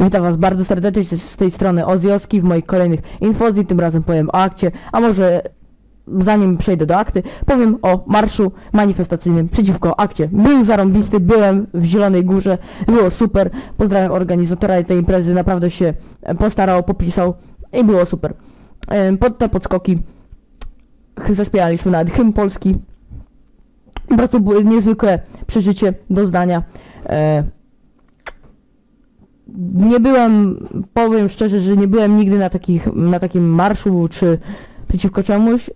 Witam Was bardzo serdecznie z tej strony Ozioski w moich kolejnych infozji. Tym razem powiem o akcie, a może zanim przejdę do akty, powiem o marszu manifestacyjnym przeciwko akcie. Był zarąbisty, byłem w Zielonej Górze, było super. Pozdrawiam organizatora tej imprezy, naprawdę się postarał, popisał i było super. Pod te podskoki zaśpiewaliśmy nawet hymn polski. Po prostu było niezwykłe przeżycie do zdania. E, nie byłem, powiem szczerze, że nie byłem nigdy na, takich, na takim marszu czy przeciwko czemuś,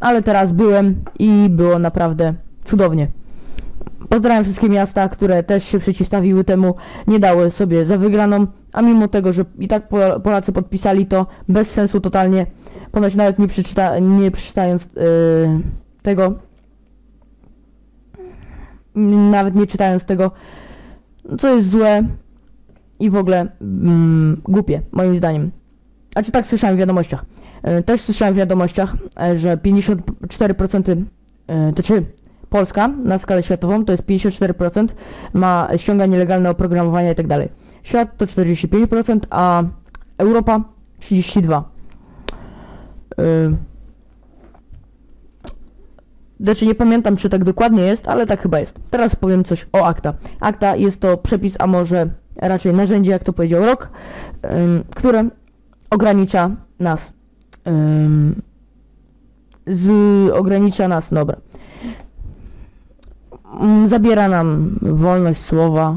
ale teraz byłem i było naprawdę cudownie. Pozdrawiam wszystkie miasta, które też się przeciwstawiły temu, nie dały sobie za wygraną, a mimo tego, że i tak Pol- Polacy podpisali to bez sensu totalnie, ponoć nawet nie, przeczyta, nie przeczytając yy, tego, nawet nie czytając tego, co jest złe, i w ogóle mm, głupie, moim zdaniem. A czy tak słyszałem w wiadomościach? E, Też słyszałem w wiadomościach, e, że 54%, e, to czy Polska na skalę światową to jest 54%, ma ściąga nielegalne oprogramowanie i tak dalej. Świat to 45%, a Europa 32%. Y, Znaczy nie pamiętam czy tak dokładnie jest, ale tak chyba jest. Teraz powiem coś o akta. Akta jest to przepis, a może raczej narzędzie, jak to powiedział Rok, które ogranicza nas. Z, ogranicza nas, dobra. Ym, Zabiera nam wolność słowa,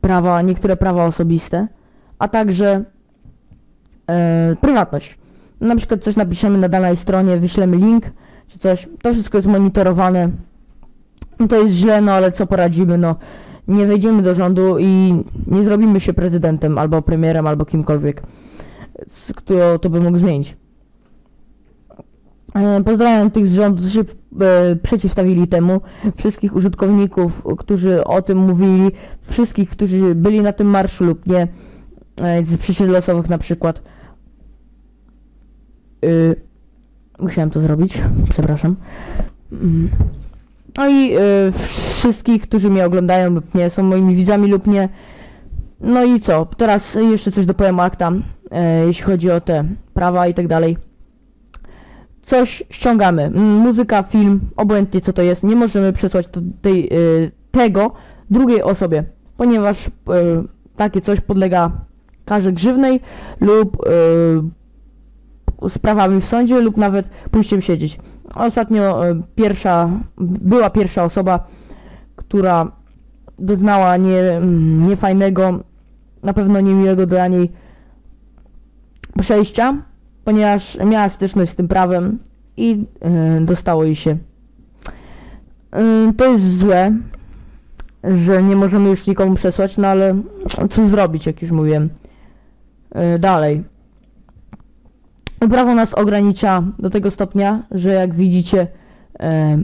prawa, niektóre prawa osobiste, a także e, prywatność. Na przykład coś napiszemy na danej stronie, wyślemy link czy coś, to wszystko jest monitorowane. To jest źle, no ale co poradzimy, no nie wejdziemy do rządu i nie zrobimy się prezydentem, albo premierem, albo kimkolwiek, kto to by mógł zmienić. E, Pozdrawiam tych z rządu, którzy e, przeciwstawili temu, wszystkich użytkowników, którzy o tym mówili, wszystkich, którzy byli na tym marszu lub nie, e, z przyczyn losowych na przykład. Musiałem to zrobić, przepraszam. No i y, wszystkich, którzy mnie oglądają lub nie, są moimi widzami lub nie. No i co? Teraz jeszcze coś dopowiem o akta, e, jeśli chodzi o te prawa i tak dalej. Coś ściągamy. Mm, Muzyka, film, obojętnie co to jest. Nie możemy przesłać tej, y, tego drugiej osobie, ponieważ y, takie coś podlega karze grzywnej lub y, sprawami w sądzie lub nawet pójściem siedzieć. Ostatnio e, pierwsza, była pierwsza osoba, która doznała nie, mm, niefajnego, na pewno niemiłego dla niej przejścia, ponieważ miała styczność z tym prawem i e, dostało jej się. E, to jest złe, że nie możemy już nikomu przesłać, no ale co zrobić, jak już mówiłem. Dalej. Prawo nas ogranicza do tego stopnia, że jak widzicie, e,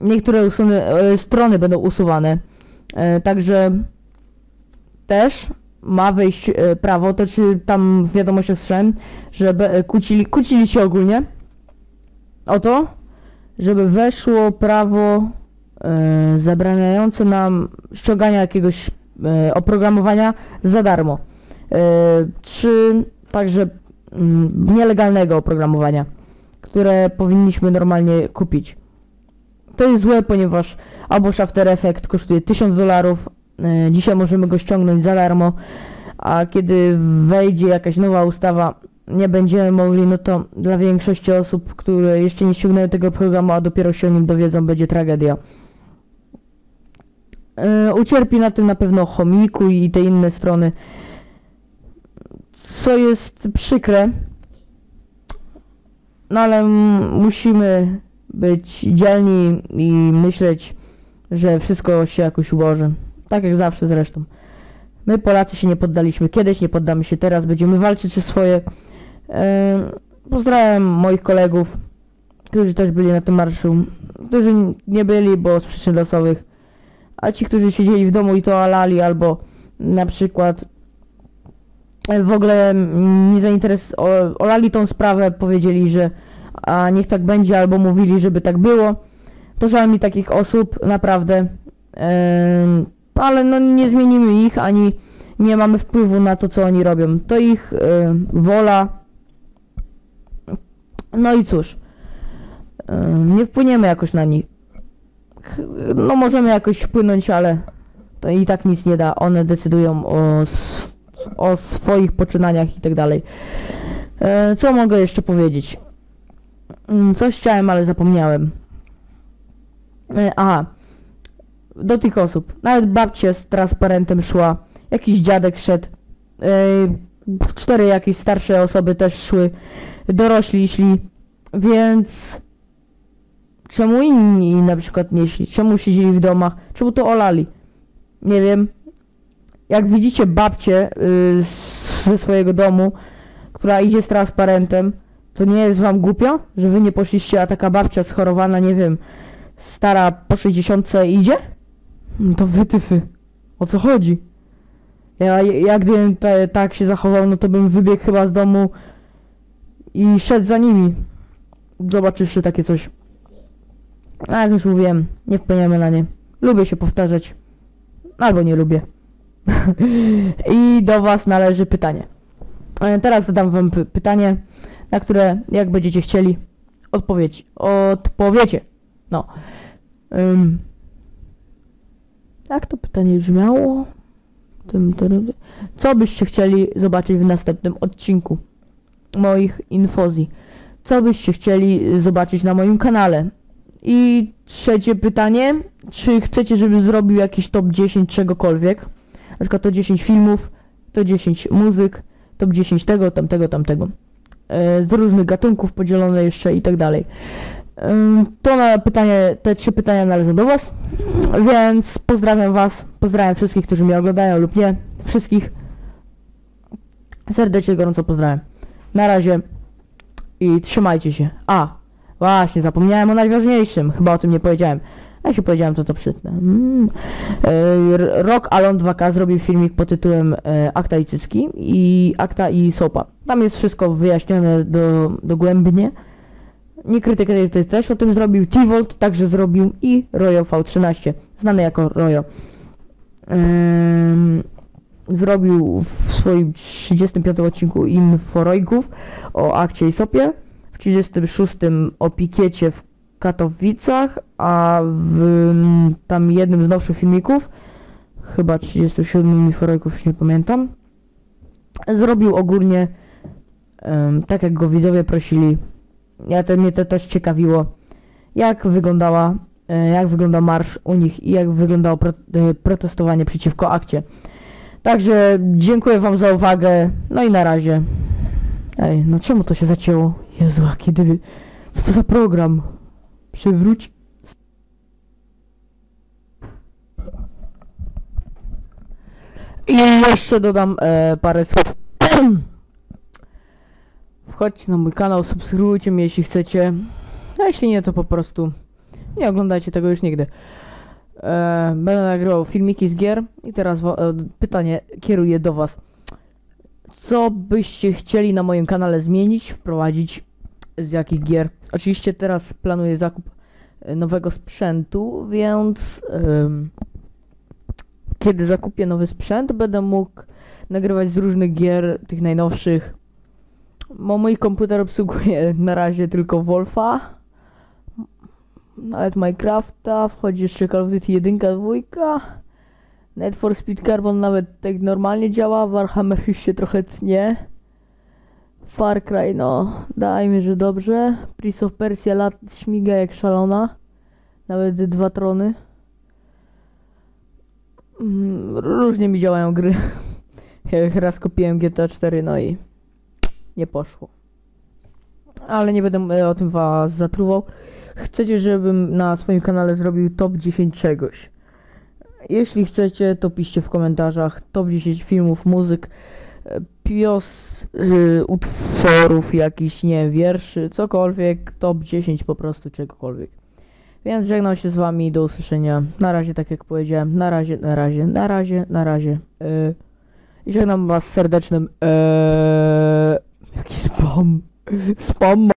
niektóre usuny, e, strony będą usuwane. E, także też ma wejść e, prawo, to czy tam w wiadomościach słyszałem, że be- kłócili, kłócili się ogólnie o to, żeby weszło prawo e, zabraniające nam ściągania jakiegoś e, oprogramowania za darmo. E, czy także nielegalnego oprogramowania, które powinniśmy normalnie kupić. To jest złe, ponieważ albo After Effect kosztuje 1000 dolarów, e, dzisiaj możemy go ściągnąć za darmo, a kiedy wejdzie jakaś nowa ustawa, nie będziemy mogli, no to dla większości osób, które jeszcze nie ściągnęły tego programu, a dopiero się o nim dowiedzą, będzie tragedia. E, Ucierpi na tym na pewno Chomiku i te inne strony, co jest przykre, no ale musimy być dzielni i myśleć, że wszystko się jakoś ułoży. Tak jak zawsze zresztą. My Polacy się nie poddaliśmy kiedyś, nie poddamy się teraz, będziemy walczyć o swoje. Em, Pozdrawiam moich kolegów, którzy też byli na tym marszu, którzy nie byli, bo z przyczyn losowych, a ci, którzy siedzieli w domu i to alali, albo na przykład w ogóle mm, nie zainteres... o- olali tą sprawę, powiedzieli, że a niech tak będzie, albo mówili, żeby tak było. To żal mi takich osób, naprawdę. Em, ale no nie zmienimy ich, ani nie mamy wpływu na to, co oni robią. To ich y, wola. No i cóż, y, nie wpłyniemy jakoś na nich. Ch- No możemy jakoś wpłynąć, ale to i tak nic nie da. One decydują o, o swoich poczynaniach i tak dalej. E, Co mogę jeszcze powiedzieć? Mm, Coś chciałem, ale zapomniałem. E, Aha. Do tych osób. Nawet babcia z transparentem szła. Jakiś dziadek szedł. E, Cztery jakieś starsze osoby też szły. Dorośli szli. Więc... Czemu inni na przykład nie szli? Czemu siedzieli w domach? Czemu to olali? Nie wiem. Jak widzicie babcię y, ze swojego domu, która idzie z transparentem, to nie jest wam głupio, że wy nie poszliście, a taka babcia schorowana, nie wiem, stara po 60 idzie? No to wytyfy. O co chodzi? Ja, ja gdybym ta, tak się zachował, no to bym wybiegł chyba z domu i szedł za nimi. Zobaczywszy takie coś. A jak już mówiłem, nie wpłyniemy na nie. Lubię się powtarzać. Albo nie lubię. I do was należy pytanie. E, Teraz zadam wam py- pytanie, na które jak będziecie chcieli odpowiedź. Odpowiecie. No. Ym. Jak to pytanie brzmiało? Co byście chcieli zobaczyć w następnym odcinku moich infozji? Co byście chcieli zobaczyć na moim kanale? I trzecie pytanie, czy chcecie, żebym zrobił jakiś top 10 czegokolwiek? Na przykład to 10 filmów, to 10 muzyk, top 10 tego, tamtego, tamtego. E, z różnych gatunków podzielone jeszcze i tak dalej. Ym, To na pytanie, te trzy pytania należą do Was, więc pozdrawiam Was, pozdrawiam wszystkich, którzy mnie oglądają lub nie, wszystkich serdecznie, gorąco pozdrawiam. Na razie i trzymajcie się. A, właśnie, zapomniałem o najważniejszym, chyba o tym nie powiedziałem. A jeśli powiedziałem, to to przytnę. Mm. E, Rock Alon 2K zrobił filmik pod tytułem e, Akta i Cycki i Akta i Sopa. Tam jest wszystko wyjaśnione do, dogłębnie. Nie krytyk też o tym zrobił, T-Volt także zrobił i Royo V13, znany jako Royo. Zrobił w swoim 35 odcinku Inforojków o akcie i sopie, w 36 o pikiecie w Katowicach, a w mm, tam jednym z nowszych filmików, chyba 37 Inforojków, już nie pamiętam, zrobił ogólnie em, tak jak go widzowie prosili. Ja to, mnie to też ciekawiło, jak wyglądała, e, jak wyglądał marsz u nich i jak wyglądało pro, e, protestowanie przeciwko akcie. Także dziękuję wam za uwagę, no i na razie. Ej, no czemu to się zacięło? Jezu, a kiedy... Co to za program? Przywróć... I jeszcze dodam e, parę słów. Wchodźcie na mój kanał, subskrybujcie mnie jeśli chcecie. A jeśli nie, to po prostu nie oglądajcie tego już nigdy. E, będę nagrywał filmiki z gier i teraz e, pytanie kieruję do was. Co byście chcieli na moim kanale zmienić, wprowadzić z jakich gier? Oczywiście teraz planuję zakup e, nowego sprzętu, więc em, kiedy zakupię nowy sprzęt, będę mógł nagrywać z różnych gier, tych najnowszych. Bo mój komputer obsługuje na razie tylko Wolfa. Nawet Minecrafta, wchodzi jeszcze Call of Duty 1, 2. Need for Speed Carbon nawet tak normalnie działa, Warhammer już się trochę tnie. Far Cry, no, dajmy, że dobrze. Prince of Persia lat śmiga jak szalona. Nawet dwa trony. Mm, Różnie mi działają gry. Ja raz kupiłem GTA 4, no i nie poszło. Ale nie będę e, o tym was zatruwał. Chcecie, żebym na swoim kanale zrobił top 10 czegoś. Jeśli chcecie, to piszcie w komentarzach top 10 filmów, muzyk, e, pios, y, utworów, jakichś, nie wierszy, cokolwiek, top 10 po prostu czegokolwiek. Więc żegnam się z wami, do usłyszenia. Na razie, tak jak powiedziałem, na razie, na razie, na razie, na razie. y, I żegnam was serdecznym, eee, jaki spam, spam.